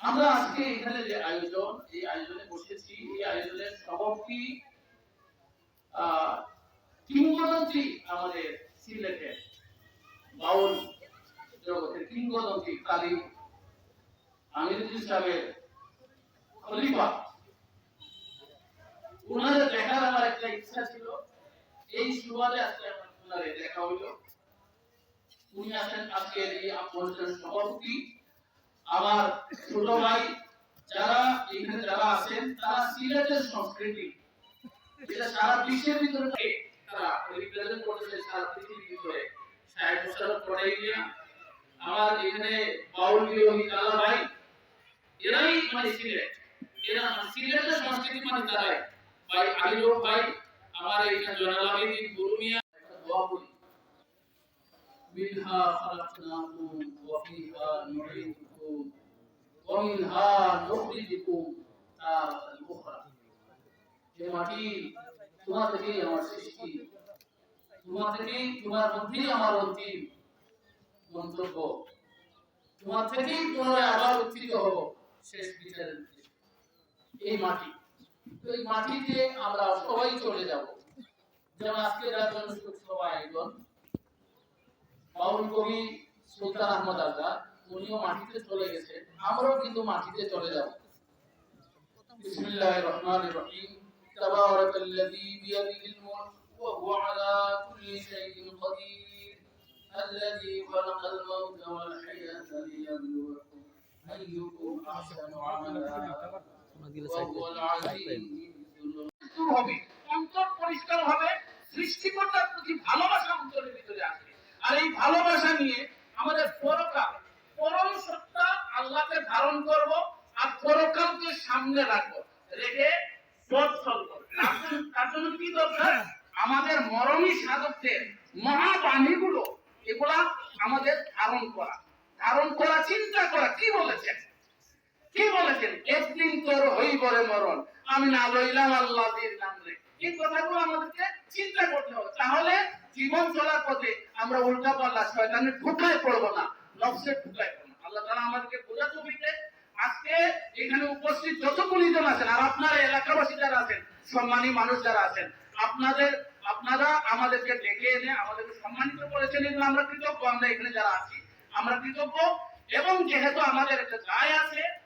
আমরা আজকে এখানে যে আয়োজন, এই আয়োজনে বসেছি, এই আয়োজনের সভাপতি কিংবদন্তি আমাদের সিলেটের বাউল জগতের কিংবদন্তি কালী আমিরুদ্দিন সাহেবের খলিফা। ওনাদের দেখার আমার একটা ইচ্ছা ছিল। এই সুবাদে আজকে আমার ওনারে দেখা হইল। উনি আছেন আজকের এই অনুষ্ঠানের সভাপতি। আমার ছোট ভাই যারা এখানে যারা আছেন তারা সিলেটের সংস্কৃতি যেটা সারা বিশ্বের ভিতরে থাকে, তারা রিপ্রেজেন্ট করতেছে সারা পৃথিবীর ভিতরে সাহেব মোশারফ পড়াইয়া আমার এখানে বাউল বিরোহী কালা ভাই এরাই মানে সিলেট এরা সিলেটের সংস্কৃতি মানে তারাই ভাই আলিরো ভাই আমার এখানে জয়নাল আবেদিন গুরু মিয়া একটা দোয়া বলি منها خلقناكم وفيها نعيدكم ومنها نخرجكم تارة أخرى যে মাটি তোমার থেকেই আমার সৃষ্টি তোমার থেকেই তোমার মধ্যেই আমার অন্তিম মন্তব্য তোমার থেকেই পুনরায় আবার উত্থিত হব শেষ বিচারের দিনে। এই মাটি তো এই মাটিতে আমরা সবাই চলে যাব যেমন আজকে রাজন সবাই একজন বাউল কবি সুলতান আহমদ আজহা উনিও মাটিতে চলে গেছে আমরাও কিন্তু মাটিতে চলে যাব বিসমিল্লাহির রহমানির রহিম তাবারাকাল্লাযী বিয়াদিহিল মুলক ওয়া হুয়া আলা কুল্লি শাইইন কাদির الذي خلق الموت والحياة ليبلوكم أيكم أحسن عملا وهو العزيز ذو দূর হবে অন্তর পরিষ্কার হবে সৃষ্টিকর্তার প্রতি ভালোবাসা অন্তরের ভিতরে আসবে আর এই ভালোবাসা নিয়ে আমাদের পরকাল পরম সত্তা আল্লাহকে ধারণ করব আর পরকালকে সামনে রাখব। রেখে কি দরকার? আমাদের মরমী সাধকদের মহাবাণীগুলো এগুলা আমাদের ধারণ করা। ধারণ করা, চিন্তা করা, কি বলেছেন? কি বলেছেন? একদিন তোর হইবরে মরণ। আমি না লইলাম আল্লাহর নাম এই কথাগুলো আমাদেরকে চিন্তা করতে হবে। তাহলে জীবন চলার পথে আমরা উল্টা পাল্লা শয়তানের ঠুকায় পড়ব না। নফসের আছি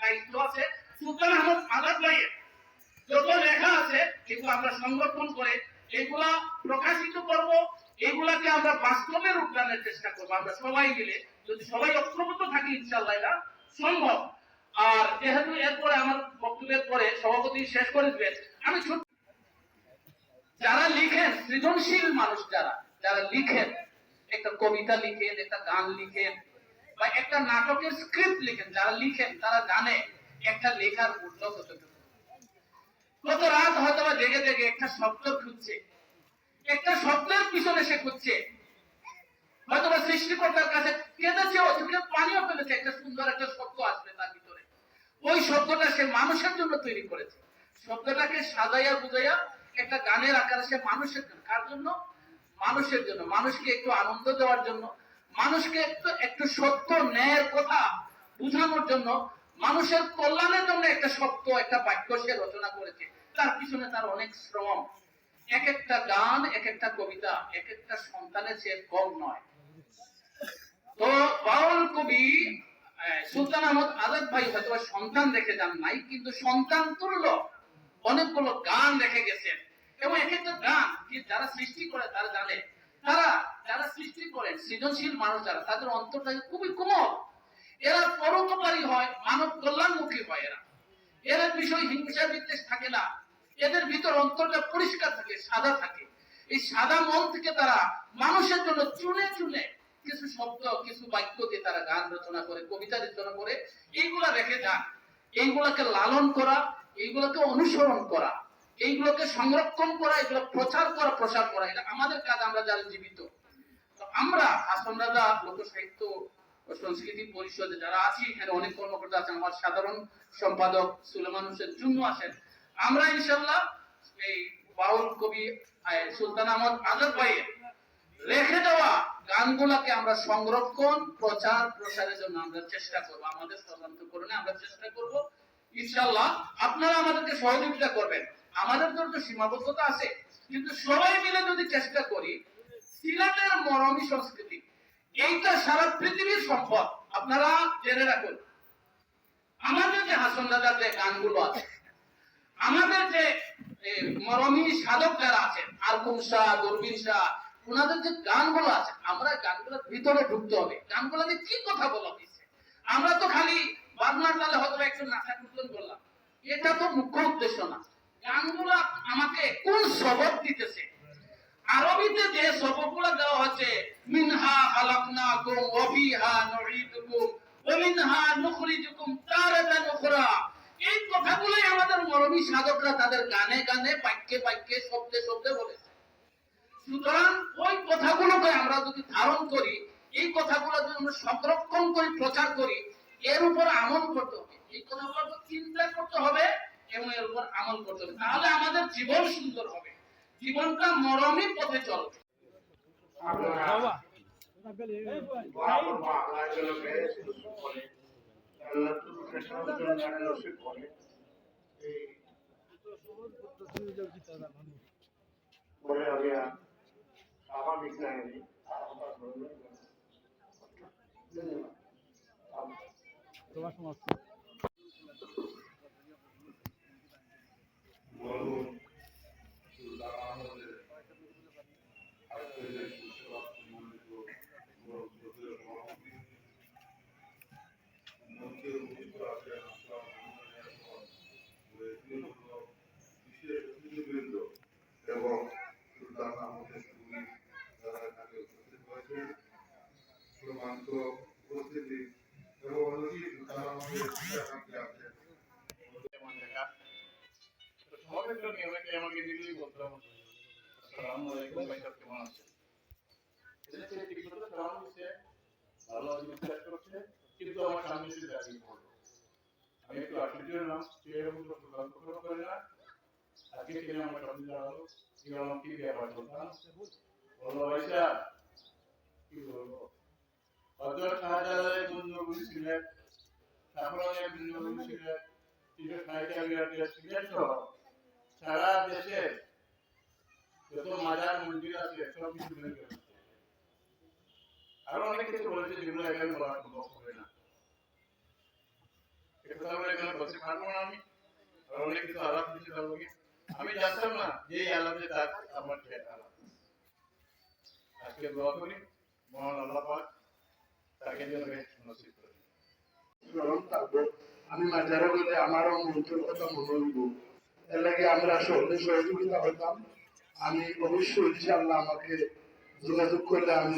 দায়িত্ব যত লেখা আছে, এগুলো সংরক্ষণ করে এগুলা প্রকাশিত করব, এগুলাকে আমরা বাস্তবে রূপদানের চেষ্টা করব। আমরা সবাই মিলে যদি সবাই ঐক্যবদ্ধ থাকি, ইনশাআল্লাহ এটা সম্ভব। আর যেহেতু এরপরে আমার বক্তব্যের পরে সভাপতি শেষ করে দিবেন, আমি ছোট যারা লিখেন, সৃজনশীল মানুষ যারা যারা লিখেন, একটা কবিতা লিখেন, একটা গান লিখেন, বা একটা নাটকের স্ক্রিপ্ট লিখেন, যারা লিখেন, তারা জানে একটা লেখার মূল্য কতটুকু। কত রাত হয়তো জেগে জেগে একটা শব্দ খুঁজছে। একটা শব্দের পিছনে সে খুঁজছে। হয়তো সৃষ্টিকর্তার কাছে কেঁদেছে চোখে পানিও ফেলেছে, একটা সুন্দর একটা শব্দ আসবে তার ভিতরে। ওই শব্দটা সে মানুষের জন্য তৈরি করেছে। শব্দটাকে সাজাইয়া বুঝাইয়া একটা গানের আকারে সে মানুষের জন্য কার জন্য? মানুষের জন্য। মানুষকে একটু আনন্দ দেওয়ার জন্য। মানুষকে একটু একটু সত্য ন্যায়ের কথা বোঝানোর জন্য মানুষের কল্যাণের জন্য একটা শব্দ, একটা বাক্য সে রচনা করেছে। তার পিছনে তার অনেক শ্রম। এক একটা গান, এক একটা কবিতা, এক একটা সন্তানের চেয়ে কম নয়। তো কবি সুলতান আহমদ আজাদ ভাই হয়তো সন্তান যান নাই, কিন্তু সন্তান অনেকগুলো গান গেছেন। এবং এক একটা গান যারা সৃষ্টি করে তারা জানে তারা যারা সৃষ্টি সৃজনশীল মানুষ যারা, তাদের অন্তরটা খুবই কোমল। এরা পরোপকারী হয়, মানব কল্যাণমুখী হয় এরা। এরা বিষয় হিংসা বিদ্বেষ থাকে না। এদের ভিতর অন্তরটা পরিষ্কার থাকে, সাদা থাকে। এই সাদা মন থেকে তারা মানুষের জন্য চুনে চুনে শব্দ কিছু বাক্য দিয়ে তারা গান রচনা করে, কবিতা রচনা করে, এইগুলা রেখে যান। এইগুলাকে লালন করা, এইগুলাকে অনুসরণ করা, এইগুলোকে সংরক্ষণ করা এগুলো প্রচার করা, প্রসার করা, এটা আমাদের কাজ, আমরা যারা জীবিত। আমরা হাসন রাজা লোক সাহিত্য সংস্কৃতি পরিষদে যারা আছি, এখানে অনেক কর্মকর্তা আছেন, আমার সাধারণ সম্পাদক সুলেমান হোসেন জুন্নু আছেন। আমরা ইনশাল্লাহ এই বাউল কবি সুলতান আহমদ আজাদ ভাইয়ের রেখে দেওয়া গানগুলাকে আমরা সংরক্ষণ, প্রচার, প্রসারের জন্য আমরা চেষ্টা করব। আমাদের তদন্ত করণে আমরা চেষ্টা করব। ইনশাল্লাহ আপনারা আমাদেরকে সহযোগিতা করবেন। আমাদের তো একটু সীমাবদ্ধতা আছে। কিন্তু সবাই মিলে যদি চেষ্টা করি, সিলেটের মরমী সংস্কৃতি, এইটা সারা পৃথিবীর সম্পদ। আপনারা জেনে রাখুন, আমাদের যে হাসন দাদার যে গানগুলো আছে, আমাদের যে মরমী সাধক যারা আছেন, আলকুম শাহ, দূরবীন শাহ ওনাদের যে গানগুলো আছে, আমরা গানগুলোর ভিতরে ঢুকতে হবে। গানগুলোতে কি কথা বলা হয়েছে? আমরা তো খালি বাজনার তালে হয়তো একটু নাচা কীর্তন করলাম। এটা তো মুখ্য উদ্দেশ্য না। গানগুলো আমাকে কোন সবক দিতেছে? আরবিতে যে সবকগুলো দেওয়া হচ্ছে মিনহা খালাকনাকুম ওয়া ফিহা নুঈদুকুম ওয়া মিনহা নুখরিজুকুম তারাতান উখরা। এই কথাগুলোই আমাদের মরমী সাধকরা তাদের গানে গানে বাক্যে বাক্যে শব্দে শব্দে বলেছে সুতরাং ওই কথাগুলোকে আমরা যদি ধারণ করি, এই কথাগুলো যদি আমরা সংরক্ষণ করি, প্রচার করি, এর উপর আমল করতে হবে। এই কথাগুলো চিন্তা করতে হবে এবং এর উপর আমল করতে হবে। তাহলে আমাদের জীবন সুন্দর হবে। জীবনটা মরমী পথে চলবে। বলে আমি স্বাভাবিক নাইনি মরহুম সুলতান আহমদের আজকে যে সুসেবা সম্মানিত মরহুম সদস্যের সভাপতি মঞ্চে উপস্থিত আছেন আসলাম বিশেষ অতিথিবৃন্দ এবং সুলতান আহমদের সুরি যারা এখানে উপস্থিত হয়েছেন সম্মানিত উপস্থিতি এবং অনেকেই সুলতান আহমদের শিক্ষার্থী আছেন যেমন দেখা তো সবাই তো নিয়মে আমাকে দিলেই বলতাম আসসালামু আলাইকুম কেমন আছেন এটা সে ঠিক কথা হচ্ছে ভালো বিশ্বাস করছে কিন্তু আমার সামনে এসে দাঁড়িয়ে পড়ল আমি একটু আশ্চর্য হলাম সে এরকম তো প্রকাশ কখনো করে না আজকে সেখানে আমার সামনে দাঁড়াল কি আমার কি ব্যাপার বলতাম বলল ভাইসা কি বলব হজরত শাহজালালের বন্ধুগুলি ছিলেন সাফরানের বন্ধুগুলি ছিলেন কিন্তু সাহিত্য বিভাগের সিলেট সারা দেশে আমি। জানতাম না যে আলাপে তার আমার আজকে দোয়া করি, মহান আল্লাহ তাকে যেন আমি মাঝারে বলে আমারও মন্ত্রের কথা মনে হইব এর লাগে আমরা সহজে সহযোগিতা হতাম আমি অবশ্যই ইনশাল্লাহ আমাকে যোগাযোগ করলে আমি